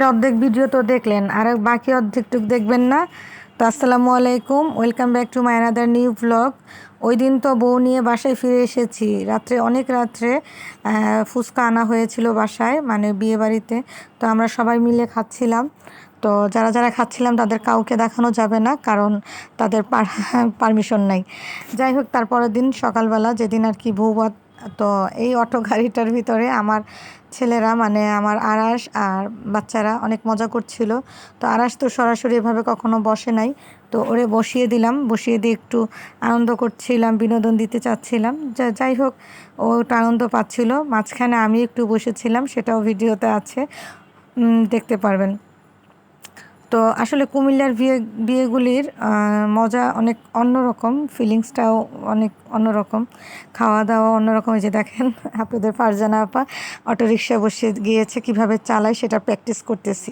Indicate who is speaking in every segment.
Speaker 1: আজকের অর্ধেক ভিডিও তো দেখলেন, আর বাকি অর্ধেকটুক দেখবেন না। তো আসসালামু আলাইকুম, welcome back to my another new blog. ওই দিন তো বউ নিয়ে বাসায় ফিরে এসেছি। রাত্রে অনেক রাত্রে ফুচকা আনা হয়েছিল বাসায় মানে বিয়ে বাড়িতে। তো আমরা সবাই মিলে খাচ্ছিলাম। তো যারা যারা খাচ্ছিলাম, তাদের কাউকে দেখানো যাবে না, কারণ তাদের পারমিশন নাই। যাই হোক, তারপরের দিন সকালবেলা, যেদিন আর কি বৌভাত তো এই অটো গাড়িটার ভিতরে আমার ছেলেরা মানে আমার আরাস আর বাচ্চারা অনেক মজা করছিল। তো আরাস তো সরাসরি এভাবে কখনো বসে নাই। তো ওরে বসিয়ে দিলাম, বসিয়ে দিয়ে একটু আনন্দ করছিলাম, বিনোদন দিতে চাচ্ছিলাম। যা- যাই হোক, ও আনন্দ পাচ্ছিল। মাঝখানে আমি একটু বসেছিলাম, সেটাও ভিডিওতে আছে। দেখতে পারবেন। তো আসলে কুমিল্লার বিয়ে, বিয়েগুলির মজা অনেক অন্যরকম ফিলিংসটাও অনেক অন্যরকম খাওয়া দাওয়া অন্যরকম যে দেখেন, আপনাদের ফারজানা আপা অটোরিকশা বসে গিয়েছে, কীভাবে চালায় সেটা প্র্যাকটিস করতেছি।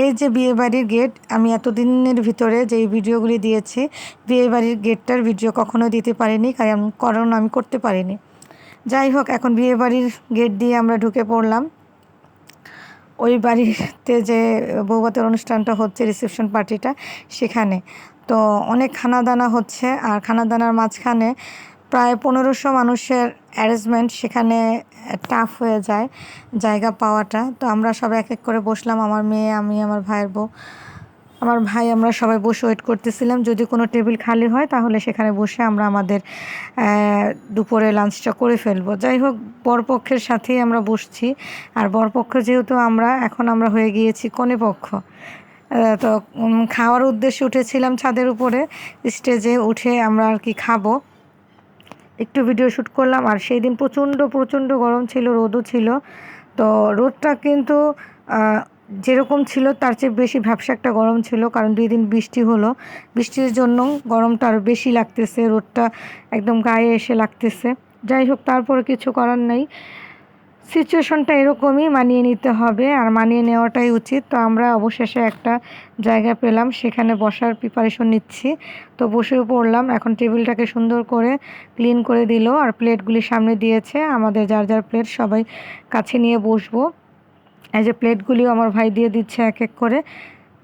Speaker 1: এই যে বিয়ে বাড়ির গেট আমি এতদিনের ভিতরে যে ভিডিওগুলি দিয়েছি বিয়ে বাড়ির গেটটার ভিডিও কখনো দিতে পারিনি, কারণ কারণ আমি করতে পারিনি। যাই হোক, এখন বিয়ে বাড়ির গেট দিয়ে আমরা ঢুকে পড়লাম। ওই বাড়িতে যে বৌভাতের অনুষ্ঠানটা হচ্ছে রিসেপশন পার্টিটা সেখানে। তো অনেক খানাদানা হচ্ছে আর খানাদানার মাঝখানে প্রায় পনেরোশো মানুষের অ্যারেঞ্জমেন্ট সেখানে টাফ হয়ে যায় জায়গা পাওয়াটা। তো আমরা সব এক এক করে বসলাম, আমার মেয়ে, আমি, আমার ভাইয়ের বউ। আমার ভাই, আমরা সবাই বসে ওয়েট করতেছিলাম। যদি কোনো টেবিল খালি হয়, তাহলে সেখানে বসে আমরা আমাদের দুপুরে লাঞ্চটা করে ফেলব। যাই হোক, বরপক্ষের সাথেই আমরা বসছি। আর বরপক্ষ যেহেতু আমরা, এখন আমরা হয়ে গিয়েছি কনে পক্ষ। তো খাওয়ার উদ্দেশ্যে উঠেছিলাম ছাদের উপরে। স্টেজে উঠে আমরা আর কি খাব। একটু ভিডিও শ্যুট করলাম। আর সেই দিন প্রচণ্ড প্রচণ্ড গরম ছিল, রোদও ছিল। তো, রোদটা কিন্তু যেরকম ছিল, তার চেয়ে বেশি ভ্যাবসা একটা গরম ছিল, কারণ দুই দিন বৃষ্টি হলো। বৃষ্টির জন্য গরমটা আরও বেশি লাগতেছে, রোদটা একদম গায়ে এসে লাগতেছে। যাই হোক, তারপরে কিছু করার নেই। সিচুয়েশনটা এরকমই মানিয়ে নিতে হবে, আর মানিয়ে নেওয়াটাই উচিত। তো আমরা অবশেষে একটা জায়গা পেলাম, সেখানে বসার প্রিপারেশন নিচ্ছি। তো বসেও পড়লাম, এখন টেবিলটাকে সুন্দর করে ক্লিন করে দিল, আর প্লেটগুলি সামনে দিয়েছে। আমাদের যার যার প্লেট সবাই কাছে নিয়ে বসবো। এই যে প্লেটগুলিও আমার ভাই দিয়ে দিচ্ছে এক এক করে।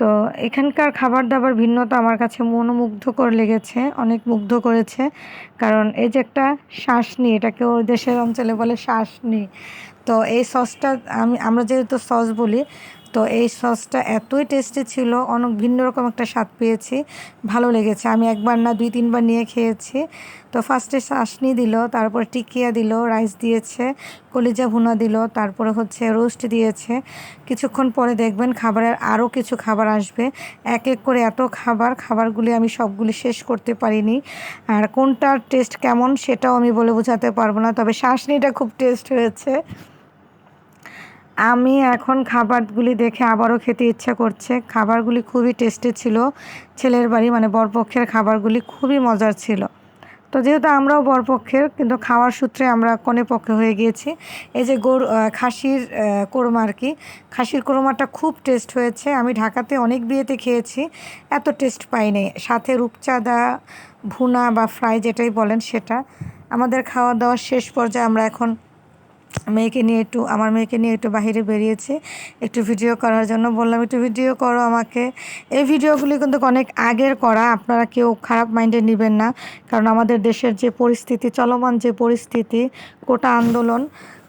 Speaker 1: তো এখানকার খাবার দাবার ভিন্নতা আমার কাছে মনোমুগ্ধকর লেগেছে, অনেক মুগ্ধ করেছে। কারণ এই যে একটা শাসনি, এটাকে ওর দেশের অঞ্চলে বলে শাসনি। তো এই সসটা আমি, আমরা যেহেতু সস বলি তো এই সসটা এতই টেস্টি ছিল, অনেক ভিন্ন রকম একটা স্বাদ পেয়েছি, ভালো লেগেছে। আমি একবার না, দুই তিনবার নিয়ে খেয়েছি। তো ফার্স্টে শাসনি দিল, তারপর টিকিয়া দিল রাইস দিয়েছে, কলিজা ভুনা দিল, তারপরে হচ্ছে রোস্ট দিয়েছে। কিছুক্ষণ পরে দেখবেন খাবারের আরও কিছু খাবার আসবে। এক এক করে এত খাবার, খাবারগুলি আমি সবগুলি শেষ করতে পারিনি। আর কোনটার টেস্ট কেমন সেটাও আমি বলে বোঝাতে পারব না, তবে শাসনিটা খুব টেস্ট হয়েছে। আমি এখন খাবারগুলি দেখে আবারও খেতে ইচ্ছা করছে। খাবারগুলি খুবই টেস্টি ছিল। ছেলের বাড়ি মানে বরপক্ষের খাবারগুলি খুবই মজার ছিল। তো যেহেতু আমরাও বরপক্ষের, কিন্তু খাওয়ার সূত্রে আমরা কনে পক্ষে হয়ে গিয়েছি। এই যে গরু খাসির কোরমা আর কি, খাসির কোরমাটা খুব টেস্ট হয়েছে। আমি ঢাকাতে অনেক বিয়েতে খেয়েছি, এত টেস্ট পাইনি। সাথে রূপচাঁদা, ভুনা বা ফ্রাই যেটাই বলেন সেটা। আমাদের খাওয়া দাওয়ার শেষ পর্যায়ে আমরা এখন মেয়েকে নিয়ে একটু, আমার মেয়েকে নিয়ে একটু বাইরে বেরিয়েছে। একটু ভিডিও করার জন্য বললাম, একটু ভিডিও করো আমাকে। এই ভিডিওগুলি কিন্তু অনেক আগের করা, আপনারা কেউ খারাপ মাইন্ডে নেবেন না। কারণ আমাদের দেশের যে পরিস্থিতি, চলমান যে পরিস্থিতি কোটা আন্দোলন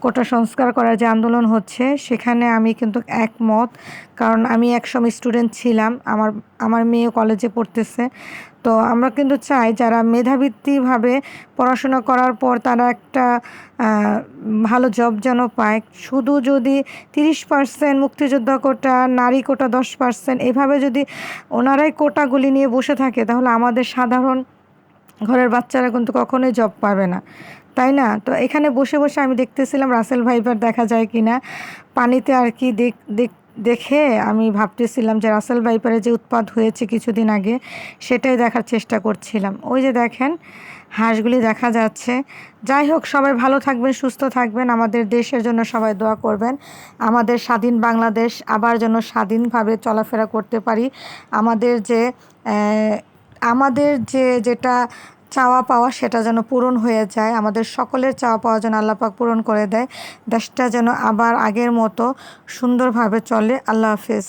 Speaker 1: কোটা সংস্কার করার যে আন্দোলন হচ্ছে, সেখানে আমি কিন্তু একমত। কারণ আমি একসময় স্টুডেন্ট ছিলাম, আমার আমার মেয়ে কলেজে পড়তেছে। তো আমরা কিন্তু চাই যারা মেধাবৃত্তিভাবে পড়াশোনা করার পর তারা একটা ভালো জব যেন পায়। শুধু যদি তিরিশ পার্সেন্ট মুক্তিযোদ্ধা কোটা, নারী কোটা দশ পার্সেন্ট এভাবে যদি ওনারাই কোটাগুলি নিয়ে বসে থাকে, তাহলে আমাদের সাধারণ ঘরের বাচ্চারা কিন্তু কখনোই জব পাবে না। তাই না? তো এখানে বসে বসে আমি দেখতেছিলাম রাসেল ভাইপার দেখা যায় কি না পানিতে আর কি দেখ, দেখ- দেখে আমি ভাবতেছিলাম যে রাসেল ভাইপারের যে উৎপাদ হয়েছে কিছুদিন আগে, সেটাই দেখার চেষ্টা করছিলাম। ওই যে দেখেন, হাঁসগুলি দেখা যাচ্ছে। যাই হোক, সবাই ভালো থাকবেন, সুস্থ থাকবেন। আমাদের দেশের জন্য সবাই দোয়া করবেন। আমাদের স্বাধীন বাংলাদেশ আবার যেন স্বাধীনভাবে চলাফেরা করতে পারি। আমাদের যে আমাদের যে, যেটা চাওয়া পাওয়া সেটা যেন পূরণ হয়ে যায়। আমাদের সকলের চাওয়া পাওয়া যেন আল্লাপাক পূরণ করে দেয়। দেশটা যেন আবার আগের মতো সুন্দরভাবে চলে। আল্লাহ হাফেজ।